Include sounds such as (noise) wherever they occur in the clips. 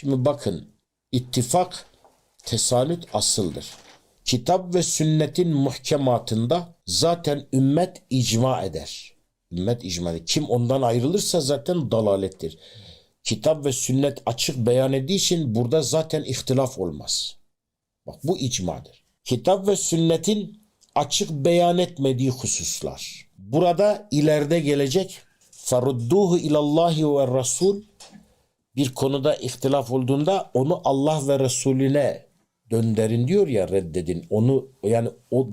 Şimdi bakın ittifak tesalüt asıldır. Kitap ve sünnetin muhkematında zaten ümmet icma eder. Ümmet icma eder. Kim ondan ayrılırsa zaten dalalettir. Kitap ve sünnet açık beyan ettiği için burada zaten ihtilaf olmaz. Bak bu icmadır. Kitap ve sünnetin açık beyan etmediği hususlar. Burada ileride gelecek farudduhu ilallahi ve rasul bir konuda ihtilaf olduğunda onu Allah ve Resulüne döndürün diyor ya reddedin. Onu yani o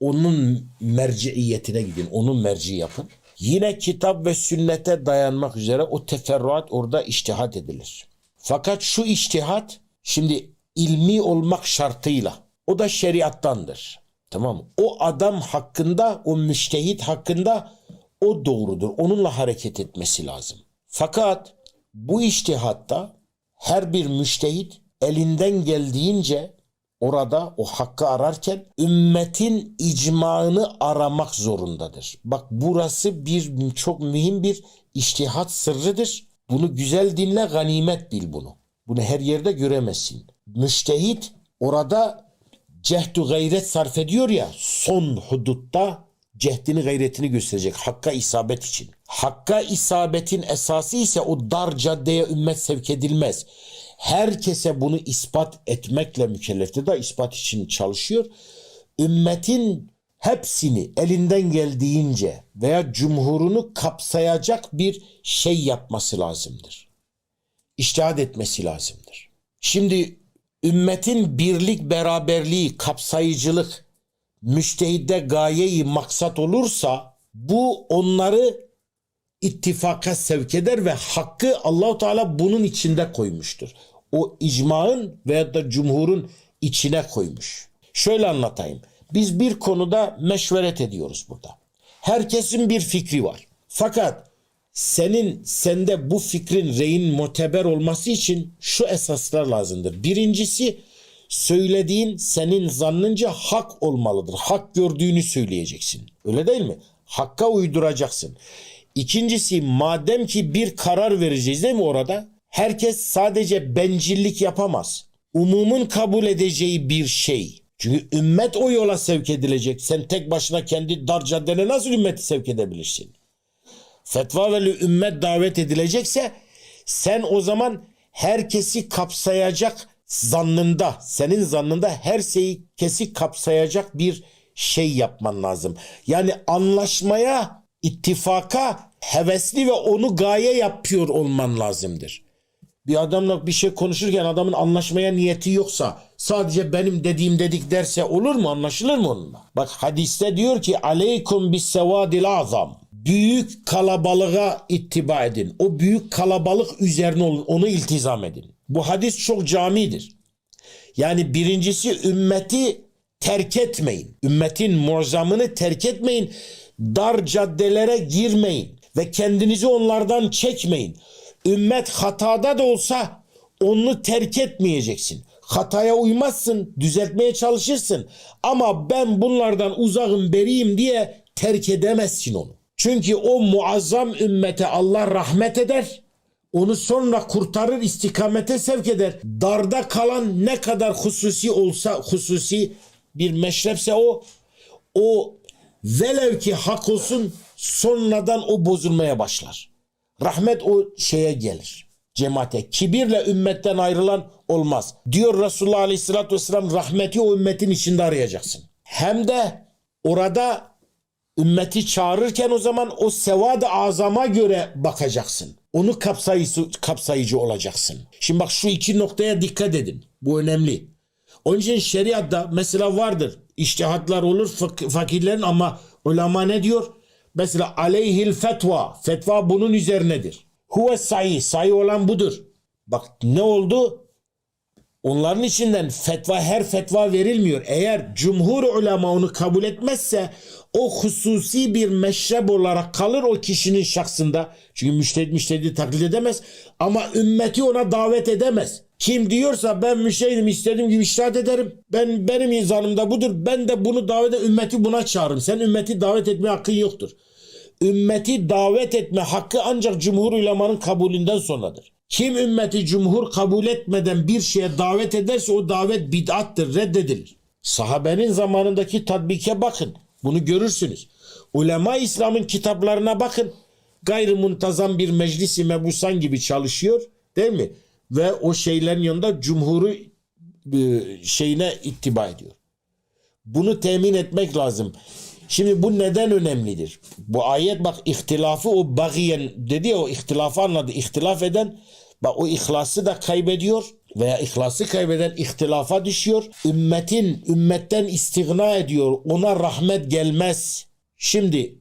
onun merciiyetine gidin. Onun merci yapın. Yine kitap ve sünnete dayanmak üzere o teferruat orada iştihat edilir. Fakat şu iştihat şimdi ilmi olmak şartıyla o da şeriattandır. Tamam? O adam hakkında, o müştehit hakkında o doğrudur. Onunla hareket etmesi lazım. Fakat bu iştihatta her bir müştehit elinden geldiğince orada o hakkı ararken ümmetin icmağını aramak zorundadır. Bak burası bir çok mühim bir iştihat sırrıdır. Bunu güzel dinle ganimet bil bunu. Bunu her yerde göremezsin. Müştehit orada cehdu gayret sarf ediyor ya son hudutta cehdini gayretini gösterecek hakka isabet için. Hakka isabetin esası ise o dar caddeye ümmet sevk edilmez. Herkese bunu ispat etmekle mükelleftir da ispat için çalışıyor. Ümmetin hepsini elinden geldiğince veya cumhurunu kapsayacak bir şey yapması lazımdır. İçtihat etmesi lazımdır. Şimdi ümmetin birlik, beraberliği, kapsayıcılık, müştehide gayeyi maksat olursa bu onları ittifaka sevk eder ve hakkı Allahu Teala bunun içinde koymuştur. O icmaın veya da cumhurun içine koymuş. Şöyle anlatayım. Biz bir konuda meşveret ediyoruz burada. Herkesin bir fikri var. Fakat senin sende bu fikrin reyin muteber olması için şu esaslar lazımdır. Birincisi söylediğin senin zannınca hak olmalıdır. Hak gördüğünü söyleyeceksin. Öyle değil mi? Hakka uyduracaksın. İkincisi madem ki bir karar vereceğiz değil mi orada? Herkes sadece bencillik yapamaz. Umumun kabul edeceği bir şey. Çünkü ümmet o yola sevk edilecek. Sen tek başına kendi dar caddene nasıl ümmeti sevk edebilirsin? Fetva ve ümmet davet edilecekse sen o zaman herkesi kapsayacak zannında, senin zannında her şeyi kesi kapsayacak bir şey yapman lazım. Yani anlaşmaya, ittifaka hevesli ve onu gaye yapıyor olman lazımdır. Bir adamla bir şey konuşurken adamın anlaşmaya niyeti yoksa sadece benim dediğim dedik derse olur mu anlaşılır mı onunla? Bak hadiste diyor ki aleykum bis sevadil azam. Büyük kalabalığa ittiba edin. O büyük kalabalık üzerine olun. Onu iltizam edin. Bu hadis çok camidir. Yani birincisi ümmeti terk etmeyin. Ümmetin muazzamını terk etmeyin. Dar caddelere girmeyin ve kendinizi onlardan çekmeyin. Ümmet hatada da olsa onu terk etmeyeceksin. Hataya uymazsın, düzeltmeye çalışırsın. Ama ben bunlardan uzakım, beriyim diye terk edemezsin onu. Çünkü o muazzam ümmete Allah rahmet eder. Onu sonra kurtarır, istikamete sevk eder. Darda kalan ne kadar hususi olsa, hususi bir meşrepse o, o velev ki hak olsun sonradan o bozulmaya başlar. Rahmet o şeye gelir. Cemaate. Kibirle ümmetten ayrılan olmaz. Diyor Resulullah Aleyhisselatü Vesselam rahmeti o ümmetin içinde arayacaksın. Hem de orada ümmeti çağırırken o zaman o sevad-ı azama göre bakacaksın. Onu kapsayıcı, kapsayıcı olacaksın. Şimdi bak şu iki noktaya dikkat edin. Bu önemli. Onun için şeriatta mesela vardır. İştihatlar olur fak- fakirlerin ama ulema ne diyor? Mesela aleyhil fetva. Fetva bunun üzerinedir. Huve sayı. Sayı olan budur. Bak ne oldu? Onların içinden fetva her fetva verilmiyor. Eğer cumhur ulema onu kabul etmezse o hususi bir meşrep olarak kalır o kişinin şahsında. Çünkü müştehit müştehidi taklit edemez ama ümmeti ona davet edemez. Kim diyorsa ben müştehidim istediğim gibi iştahat ederim. Ben benim izanımda budur. Ben de bunu davet ede ümmeti buna çağırırım. Sen ümmeti davet etme hakkın yoktur. Ümmeti davet etme hakkı ancak cumhur ulemanın kabulünden sonradır. Kim ümmeti cumhur kabul etmeden bir şeye davet ederse o davet bid'attır, reddedilir. Sahabenin zamanındaki tatbike bakın. Bunu görürsünüz. Ulema İslam'ın kitaplarına bakın. Gayrı muntazam bir meclisi mebusan gibi çalışıyor. Değil mi? Ve o şeylerin yanında cumhuru e, şeyine ittiba ediyor. Bunu temin etmek lazım. Şimdi bu neden önemlidir? Bu ayet bak ihtilafı o bagiyen dedi ya o ihtilafı anladı. İhtilaf eden bak o ihlası da kaybediyor veya ihlası kaybeden ihtilafa düşüyor. Ümmetin ümmetten istigna ediyor. Ona rahmet gelmez. Şimdi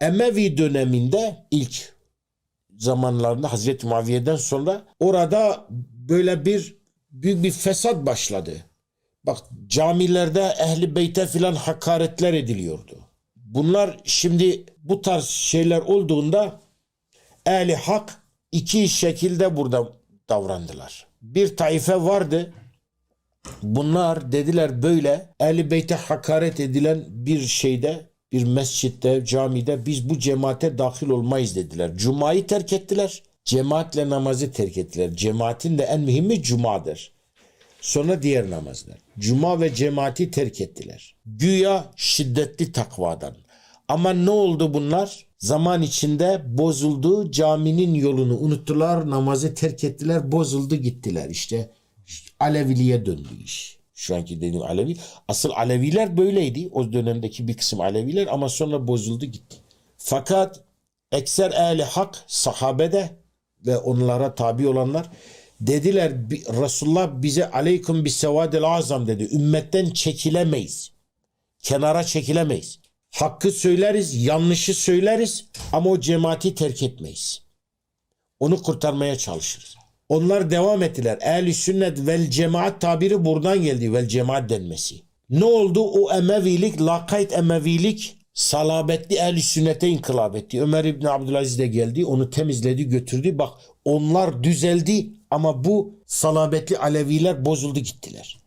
Emevi döneminde ilk zamanlarında Hazreti Muaviye'den sonra orada böyle bir büyük bir fesat başladı. Bak camilerde ehli beyte filan hakaretler ediliyordu. Bunlar şimdi bu tarz şeyler olduğunda ehli hak iki şekilde burada davrandılar. Bir taife vardı. Bunlar dediler böyle ehli beyte hakaret edilen bir şeyde bir mescitte, camide biz bu cemaate dahil olmayız dediler. Cuma'yı terk ettiler. Cemaatle namazı terk ettiler. Cemaatin de en mühimi cumadır. Sonra diğer namazlar. Cuma ve cemaati terk ettiler. Güya şiddetli takvadan. Ama ne oldu bunlar? Zaman içinde bozuldu. Caminin yolunu unuttular. Namazı terk ettiler. Bozuldu gittiler. İşte Aleviliğe döndü iş. Şu anki dediğim Alevi. Asıl Aleviler böyleydi. O dönemdeki bir kısım Aleviler ama sonra bozuldu gitti. Fakat ekser ehli hak sahabede ve onlara tabi olanlar dediler "Bi- Resulullah bize aleyküm bis sevadil azam dedi. Ümmetten çekilemeyiz. Kenara çekilemeyiz. Hakkı söyleriz, yanlışı söyleriz ama o cemaati terk etmeyiz. Onu kurtarmaya çalışırız. Onlar devam ettiler. Ehli sünnet vel cemaat tabiri buradan geldi. Vel cemaat denmesi. Ne oldu? O Emevilik, lakayt Emevilik salabetli ehli sünnete inkılap etti. Ömer İbni Abdülaziz de geldi. Onu temizledi, götürdü. Bak onlar düzeldi ama bu salabetli Aleviler bozuldu gittiler.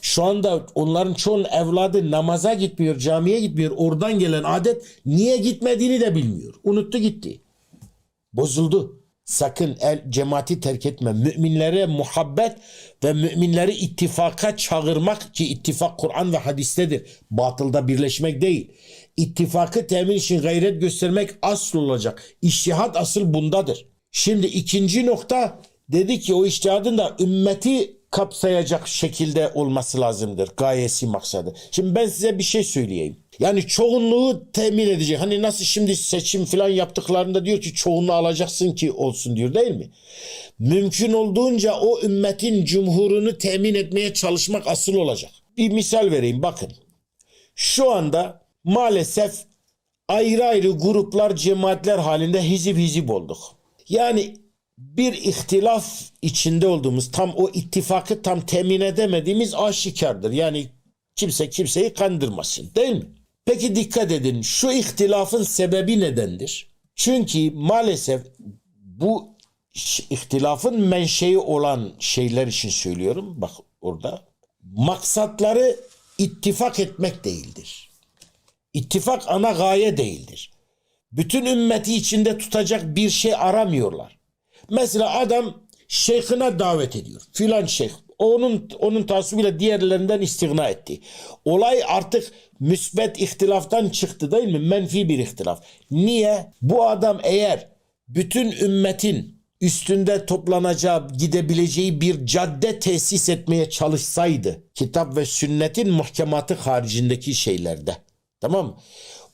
Şu anda onların çoğunun evladı namaza gitmiyor, camiye gitmiyor. Oradan gelen adet niye gitmediğini de bilmiyor. Unuttu gitti. Bozuldu. Sakın el cemaati terk etme. Müminlere muhabbet ve müminleri ittifaka çağırmak ki ittifak Kur'an ve hadistedir. Batılda birleşmek değil. İttifakı temin için gayret göstermek asıl olacak. İştihat asıl bundadır. Şimdi ikinci nokta dedi ki o iştihadın da ümmeti kapsayacak şekilde olması lazımdır. Gayesi maksadı. Şimdi ben size bir şey söyleyeyim. Yani çoğunluğu temin edecek. Hani nasıl şimdi seçim falan yaptıklarında diyor ki çoğunluğu alacaksın ki olsun diyor değil mi? Mümkün olduğunca o ümmetin cumhurunu temin etmeye çalışmak asıl olacak. Bir misal vereyim bakın. Şu anda maalesef ayrı ayrı gruplar, cemaatler halinde hizip hizip olduk. Yani bir ihtilaf içinde olduğumuz tam o ittifakı tam temin edemediğimiz aşikardır. Yani kimse kimseyi kandırmasın değil mi? Peki dikkat edin şu ihtilafın sebebi nedendir? Çünkü maalesef bu ihtilafın menşei olan şeyler için söylüyorum. Bak orada maksatları ittifak etmek değildir. İttifak ana gaye değildir. Bütün ümmeti içinde tutacak bir şey aramıyorlar. Mesela adam şeyhine davet ediyor. Filan şeyh. Onun onun tasubiyle diğerlerinden istigna etti. Olay artık müsbet ihtilaftan çıktı değil mi? Menfi bir ihtilaf. Niye? Bu adam eğer bütün ümmetin üstünde toplanacağı, gidebileceği bir cadde tesis etmeye çalışsaydı, kitap ve sünnetin muhkematı haricindeki şeylerde. Tamam mı?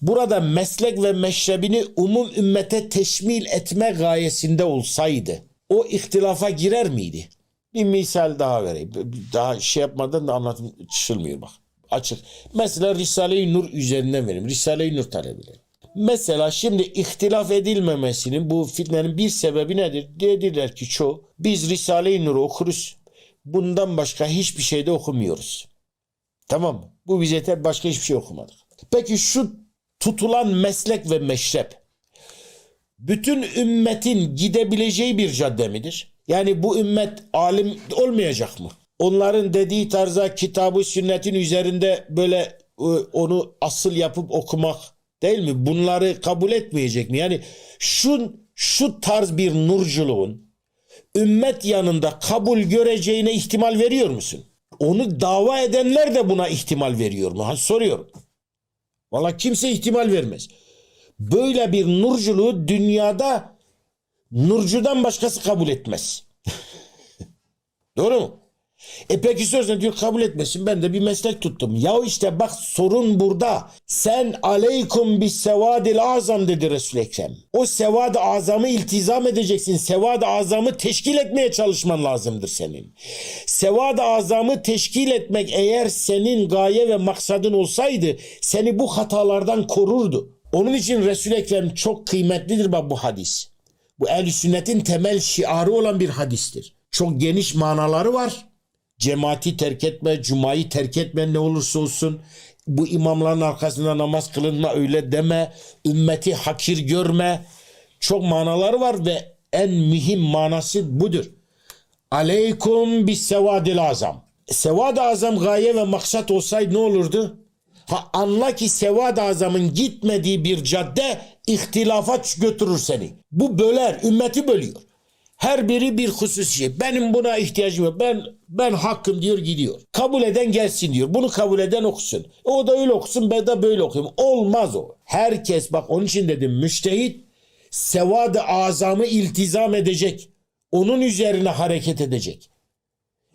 Burada meslek ve meşrebini umum ümmete teşmil etme gayesinde olsaydı o ihtilafa girer miydi? Bir misal daha vereyim. Daha şey yapmadan da anlatım çışılmıyor bak. Açık. Mesela Risale-i Nur üzerinden vereyim. Risale-i Nur talebileri. Mesela şimdi ihtilaf edilmemesinin bu fitnenin bir sebebi nedir? Dediler ki çoğu biz Risale-i Nur'u okuruz. Bundan başka hiçbir şey de okumuyoruz. Tamam mı? Bu bize yeter başka hiçbir şey okumadık. Peki şu tutulan meslek ve meşrep bütün ümmetin gidebileceği bir cadde midir? Yani bu ümmet alim olmayacak mı? Onların dediği tarza kitabı sünnetin üzerinde böyle e, onu asıl yapıp okumak değil mi? Bunları kabul etmeyecek mi? Yani şu şu tarz bir nurculuğun ümmet yanında kabul göreceğine ihtimal veriyor musun? Onu dava edenler de buna ihtimal veriyor mu? Ha, soruyorum. Valla kimse ihtimal vermez. Böyle bir nurculuğu dünyada nurcudan başkası kabul etmez. (laughs) Doğru mu? E peki sözüne diyor kabul etmesin ben de bir meslek tuttum. Ya işte bak sorun burada. Sen aleykum bis sevadil azam dedi Resul-i Ekrem. O sevad-ı azamı iltizam edeceksin. Sevad-ı azamı teşkil etmeye çalışman lazımdır senin. Sevad-ı azamı teşkil etmek eğer senin gaye ve maksadın olsaydı seni bu hatalardan korurdu. Onun için Resul-i Ekrem çok kıymetlidir bak bu hadis. Bu ehl sünnetin temel şiarı olan bir hadistir. Çok geniş manaları var. Cemaati terk etme, cumayı terk etme ne olursa olsun. Bu imamların arkasında namaz kılınma öyle deme. Ümmeti hakir görme. Çok manaları var ve en mühim manası budur. Aleykum bis sevadil azam. Sevad-ı azam gaye ve maksat olsaydı ne olurdu? Ha anla ki sevad-ı azamın gitmediği bir cadde ihtilafat götürür seni. Bu böler, ümmeti bölüyor. Her biri bir hususi şey. Benim buna ihtiyacım yok. Ben ben hakkım diyor gidiyor. Kabul eden gelsin diyor. Bunu kabul eden okusun. O da öyle okusun ben de böyle okuyayım. Olmaz o. Herkes bak onun için dedim müştehit sevad-ı azamı iltizam edecek. Onun üzerine hareket edecek.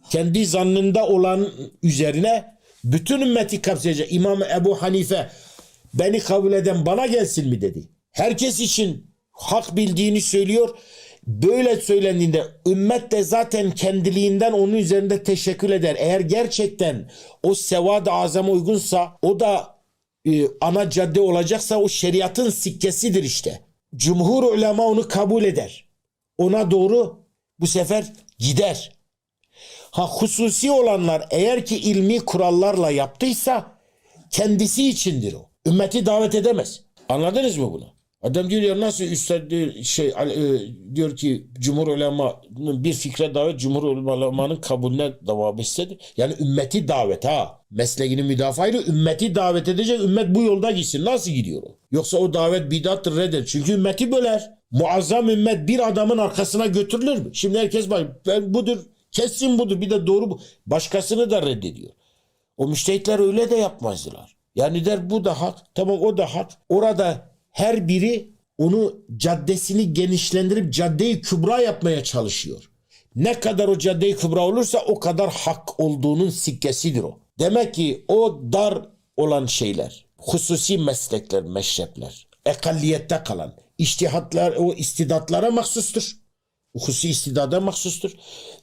Kendi zannında olan üzerine bütün ümmeti kapsayacak. İmam Ebu Hanife beni kabul eden bana gelsin mi dedi. Herkes için hak bildiğini söylüyor. Böyle söylendiğinde ümmet de zaten kendiliğinden onun üzerinde teşekkür eder. Eğer gerçekten o sevad-ı azama uygunsa o da e, ana cadde olacaksa o şeriatın sikkesidir işte. Cumhur ulema onu kabul eder. Ona doğru bu sefer gider. Ha hususi olanlar eğer ki ilmi kurallarla yaptıysa kendisi içindir o. Ümmeti davet edemez. Anladınız mı bunu? Adam diyor ya nasıl üstad diyor, şey e, diyor ki Cumhur ulemanın bir fikre davet Cumhur ulemanın kabulüne devam etsedi. Yani ümmeti davet ha. Mesleğini müdafaa ümmeti davet edecek. Ümmet bu yolda gitsin. Nasıl gidiyor o? Yoksa o davet bidattır redder. Çünkü ümmeti böler. Muazzam ümmet bir adamın arkasına götürülür mü? Şimdi herkes bak ben budur kesin budur bir de doğru bu. Başkasını da reddediyor. O müştehitler öyle de yapmazdılar. Yani der bu da hak. Tamam o da hak. Orada her biri onu caddesini genişlendirip caddeyi kübra yapmaya çalışıyor. Ne kadar o caddeyi kübra olursa o kadar hak olduğunun sikkesidir o. Demek ki o dar olan şeyler, hususi meslekler, meşrepler, ekalliyette kalan, iştihatlar, o istidatlara mahsustur. Hususi istidada mahsustur.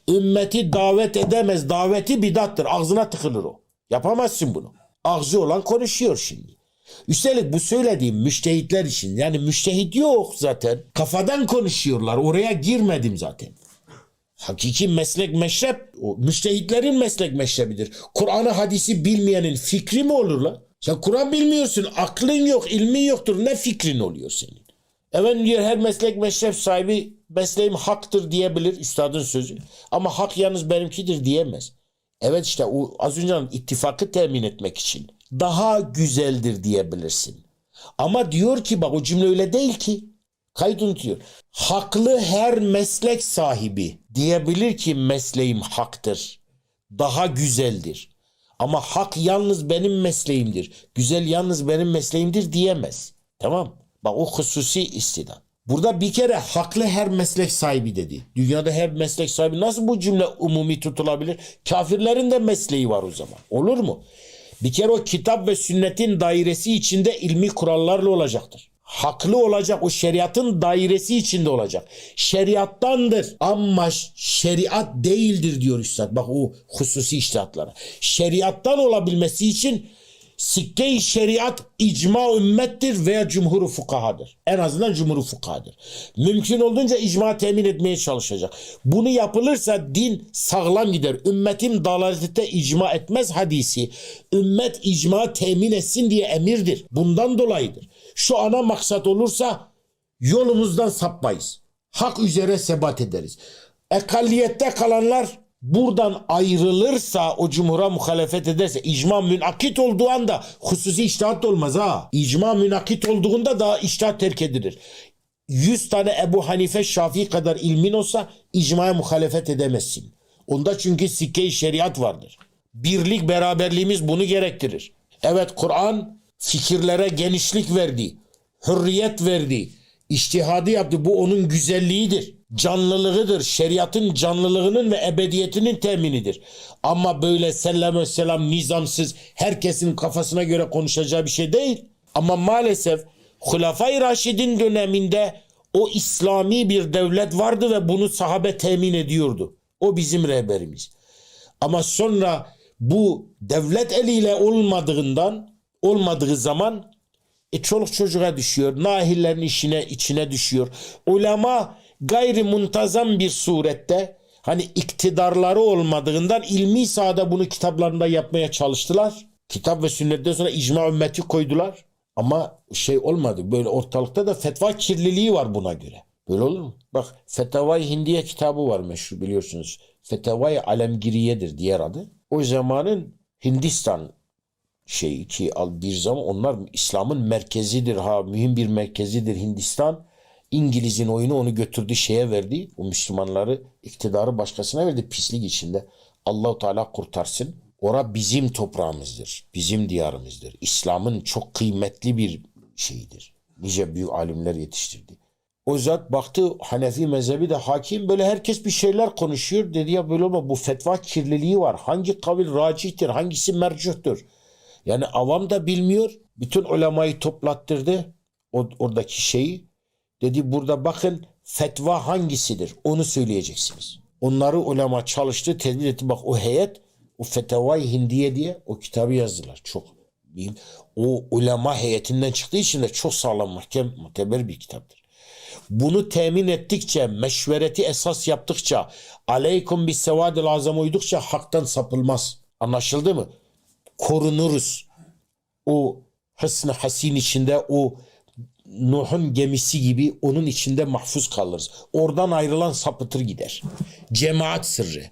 Ümmeti davet edemez. Daveti bidattır. Ağzına tıkılır o. Yapamazsın bunu. Ağzı olan konuşuyor şimdi. Üstelik bu söylediğim müştehitler için yani müştehit yok zaten. Kafadan konuşuyorlar. Oraya girmedim zaten. Hakiki meslek meşrep o müştehitlerin meslek meşrebidir. Kur'an'ı hadisi bilmeyenin fikri mi olur la? Sen Kur'an bilmiyorsun, aklın yok, ilmin yoktur. Ne fikrin oluyor senin? Evet diyor her meslek meşrep sahibi mesleğim haktır diyebilir üstadın sözü. Ama hak yalnız benimkidir diyemez. Evet işte o az önce ittifakı temin etmek için daha güzeldir diyebilirsin. Ama diyor ki bak o cümle öyle değil ki. Kayıt unutuyor. Haklı her meslek sahibi diyebilir ki mesleğim haktır. Daha güzeldir. Ama hak yalnız benim mesleğimdir. Güzel yalnız benim mesleğimdir diyemez. Tamam. Bak o hususi istidat. Burada bir kere haklı her meslek sahibi dedi. Dünyada her meslek sahibi nasıl bu cümle umumi tutulabilir? Kafirlerin de mesleği var o zaman. Olur mu? Bir kere o kitap ve sünnetin dairesi içinde ilmi kurallarla olacaktır. Haklı olacak o şeriatın dairesi içinde olacak. Şeriattandır ama şeriat değildir diyor Üstad. Bak o hususi iştihatlara. Şeriattan olabilmesi için sikke-i şeriat icma ümmettir veya cumhur fukahadır. En azından cumhur fukahadır. Mümkün olduğunca icma temin etmeye çalışacak. Bunu yapılırsa din sağlam gider. Ümmetim dalalete icma etmez hadisi. Ümmet icma temin etsin diye emirdir. Bundan dolayıdır. Şu ana maksat olursa yolumuzdan sapmayız. Hak üzere sebat ederiz. Ekalliyette kalanlar buradan ayrılırsa o cumhura muhalefet ederse icma münakit olduğu anda hususi iştihat olmaz ha. İcma münakit olduğunda da iştihat terk edilir. 100 tane Ebu Hanife Şafii kadar ilmin olsa icmaya muhalefet edemezsin. Onda çünkü sikke-i şeriat vardır. Birlik beraberliğimiz bunu gerektirir. Evet Kur'an fikirlere genişlik verdi. Hürriyet verdi. İçtihadı yaptı. Bu onun güzelliğidir. Canlılığıdır. Şeriatın canlılığının ve ebediyetinin teminidir. Ama böyle sellem selam nizamsız herkesin kafasına göre konuşacağı bir şey değil. Ama maalesef Hulafay Raşid'in döneminde o İslami bir devlet vardı ve bunu sahabe temin ediyordu. O bizim rehberimiz. Ama sonra bu devlet eliyle olmadığından olmadığı zaman e, çoluk çocuğa düşüyor. Nahillerin işine içine düşüyor. Ulema gayri muntazam bir surette hani iktidarları olmadığından ilmi sahada bunu kitaplarında yapmaya çalıştılar. Kitap ve sünnetten sonra icma ümmeti koydular. Ama şey olmadı. Böyle ortalıkta da fetva kirliliği var buna göre. Böyle olur mu? Bak Fetavai Hindiye kitabı var meşhur biliyorsunuz. Fetavai Alemgiriye'dir diğer adı. O zamanın Hindistan şey ki bir zaman onlar İslam'ın merkezidir ha mühim bir merkezidir Hindistan. İngiliz'in oyunu onu götürdü şeye verdi. O Müslümanları iktidarı başkasına verdi pislik içinde. Allahu Teala kurtarsın. Ora bizim toprağımızdır. Bizim diyarımızdır. İslam'ın çok kıymetli bir şeyidir. Nice büyük alimler yetiştirdi. O zat baktı Hanefi mezhebi de hakim böyle herkes bir şeyler konuşuyor. Dedi ya böyle olma bu fetva kirliliği var. Hangi kavil racihtir hangisi mercuhtur. Yani avam da bilmiyor. Bütün ulemayı toplattırdı. Oradaki şeyi. Dedi burada bakın fetva hangisidir onu söyleyeceksiniz. Onları ulema çalıştı tedbir etti. Bak o heyet o Fetavai Hindiye diye o kitabı yazdılar. Çok. O ulema heyetinden çıktığı için de çok sağlam mahkem, muteber bir kitaptır. Bunu temin ettikçe, meşvereti esas yaptıkça, aleykum bis sevadil azam uydukça haktan sapılmaz. Anlaşıldı mı? Korunuruz. O hısn hasin içinde o Nuh'un gemisi gibi onun içinde mahfuz kalırız. Oradan ayrılan sapıtır gider. Cemaat sırrı.